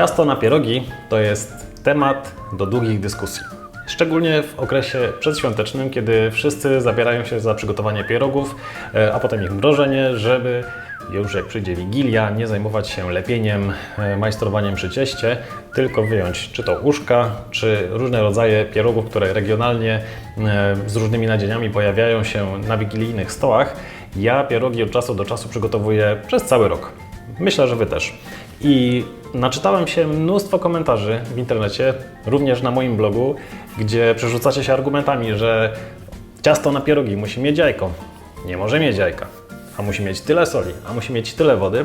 Ciasto na pierogi to jest temat do długich dyskusji. Szczególnie w okresie przedświątecznym, kiedy wszyscy zabierają się za przygotowanie pierogów, e, a potem ich mrożenie, żeby już jak przyjdzie Wigilia, nie zajmować się lepieniem, e, majstrowaniem przy cieście, tylko wyjąć czy to uszka, czy różne rodzaje pierogów, które regionalnie e, z różnymi nadzieniami pojawiają się na wigilijnych stołach. Ja pierogi od czasu do czasu przygotowuję przez cały rok. Myślę, że Wy też. I naczytałem się mnóstwo komentarzy w internecie, również na moim blogu, gdzie przerzucacie się argumentami, że ciasto na pierogi musi mieć jajko. Nie może mieć jajka, a musi mieć tyle soli, a musi mieć tyle wody.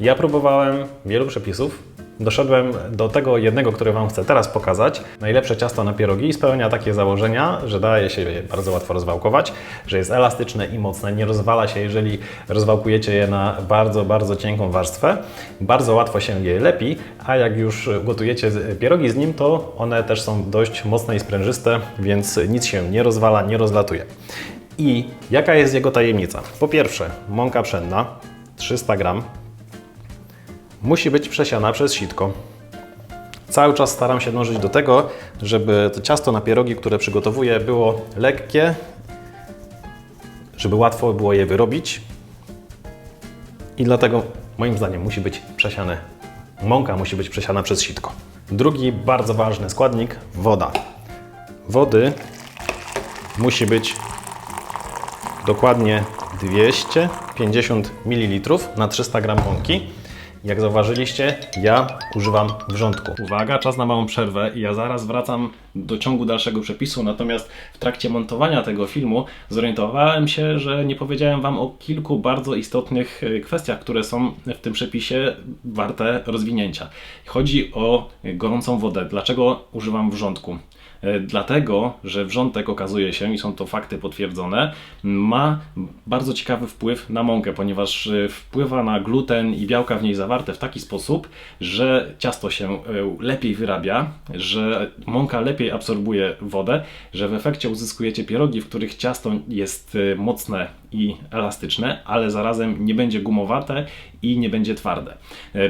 Ja próbowałem wielu przepisów. Doszedłem do tego jednego, który Wam chcę teraz pokazać. Najlepsze ciasto na pierogi spełnia takie założenia, że daje się je bardzo łatwo rozwałkować, że jest elastyczne i mocne, nie rozwala się, jeżeli rozwałkujecie je na bardzo, bardzo cienką warstwę. Bardzo łatwo się je lepi, a jak już gotujecie pierogi z nim, to one też są dość mocne i sprężyste, więc nic się nie rozwala, nie rozlatuje. I jaka jest jego tajemnica? Po pierwsze, mąka pszenna 300 gram musi być przesiana przez sitko. Cały czas staram się dążyć do tego, żeby to ciasto na pierogi, które przygotowuję, było lekkie, żeby łatwo było je wyrobić. I dlatego moim zdaniem musi być przesiane. Mąka musi być przesiana przez sitko. Drugi bardzo ważny składnik woda. Wody musi być dokładnie 250 ml na 300 g mąki. Jak zauważyliście, ja używam wrzątku. Uwaga, czas na małą przerwę i ja zaraz wracam do ciągu dalszego przepisu, natomiast w trakcie montowania tego filmu zorientowałem się, że nie powiedziałem Wam o kilku bardzo istotnych e, kwestiach, które są w tym przepisie warte rozwinięcia. Chodzi o gorącą wodę. Dlaczego używam wrzątku? E, Dlatego, że wrzątek okazuje się, i są to fakty potwierdzone, ma bardzo ciekawy wpływ na mąkę, ponieważ e, wpływa na gluten i białka w niej zawarte w taki sposób, że ciasto się e, lepiej wyrabia, że mąka lepiej absorbuje wodę, że w efekcie uzyskujecie pierogi, w których ciasto jest mocne i elastyczne, ale zarazem nie będzie gumowate i nie będzie twarde.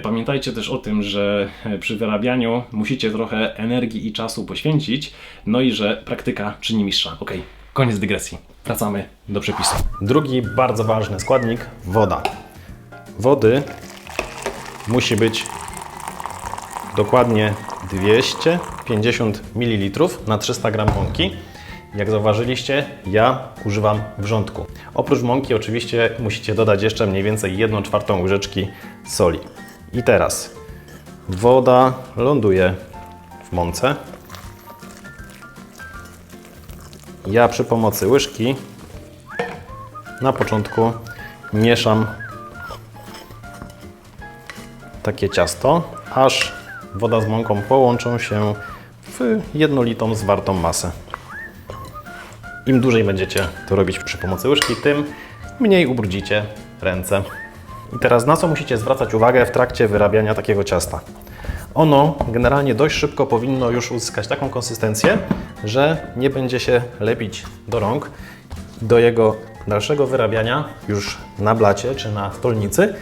Pamiętajcie też o tym, że przy wyrabianiu musicie trochę energii i czasu poświęcić, no i że praktyka czyni mistrza. Ok, koniec dygresji. Wracamy do przepisu. Drugi bardzo ważny składnik woda. Wody musi być dokładnie 250 ml na 300 g mąki. Jak zauważyliście, ja używam wrzątku. Oprócz mąki oczywiście musicie dodać jeszcze mniej więcej 1 czwartą łyżeczki soli. I teraz woda ląduje w mące. Ja przy pomocy łyżki na początku mieszam takie ciasto, aż woda z mąką połączą się w jednolitą, zwartą masę. Im dłużej będziecie to robić przy pomocy łyżki, tym mniej ubrudzicie ręce. I teraz na co musicie zwracać uwagę w trakcie wyrabiania takiego ciasta? Ono generalnie dość szybko powinno już uzyskać taką konsystencję, że nie będzie się lepić do rąk. Do jego dalszego wyrabiania już na blacie czy na stolnicy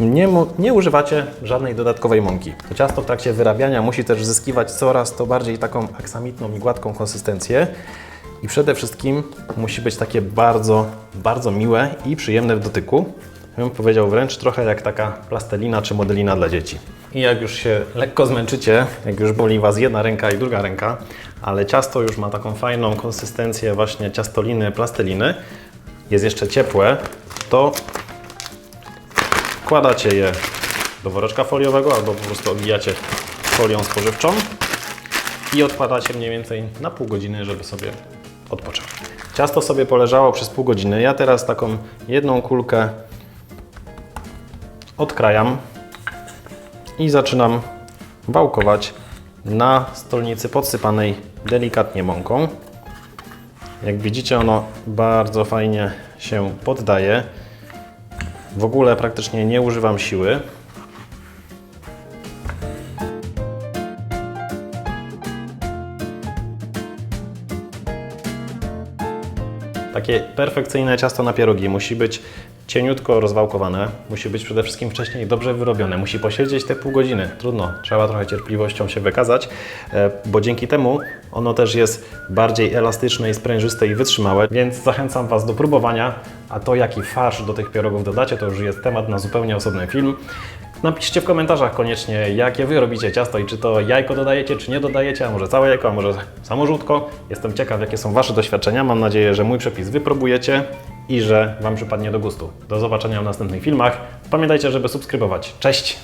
nie, nie używacie żadnej dodatkowej mąki. To ciasto w trakcie wyrabiania musi też zyskiwać coraz to bardziej taką aksamitną i gładką konsystencję. I przede wszystkim musi być takie bardzo, bardzo miłe i przyjemne w dotyku. Bym powiedział wręcz trochę jak taka plastelina czy modelina dla dzieci. I jak już się lekko zmęczycie, jak już boli Was jedna ręka i druga ręka, ale ciasto już ma taką fajną konsystencję właśnie ciastoliny, plasteliny, jest jeszcze ciepłe, to wkładacie je do woreczka foliowego albo po prostu obijacie folią spożywczą i odkładacie mniej więcej na pół godziny, żeby sobie odpocząć. Ciasto sobie poleżało przez pół godziny. Ja teraz taką jedną kulkę odkrajam i zaczynam wałkować na stolnicy podsypanej delikatnie mąką. Jak widzicie, ono bardzo fajnie się poddaje. W ogóle praktycznie nie używam siły. Takie perfekcyjne ciasto na pierogi musi być cieniutko rozwałkowane, musi być przede wszystkim wcześniej dobrze wyrobione, musi posiedzieć te pół godziny. Trudno, trzeba trochę cierpliwością się wykazać, e, bo dzięki temu ono też jest bardziej elastyczne i sprężyste i wytrzymałe, więc zachęcam Was do próbowania, a to jaki farsz do tych pierogów dodacie, to już jest temat na zupełnie osobny film. Napiszcie w komentarzach koniecznie, jakie Wy robicie ciasto i czy to jajko dodajecie, czy nie dodajecie, a może całe jajko, a może samo żółtko. Jestem ciekaw, jakie są Wasze doświadczenia. Mam nadzieję, że mój przepis wypróbujecie i że Wam przypadnie do gustu. Do zobaczenia w następnych filmach. Pamiętajcie, żeby subskrybować. Cześć!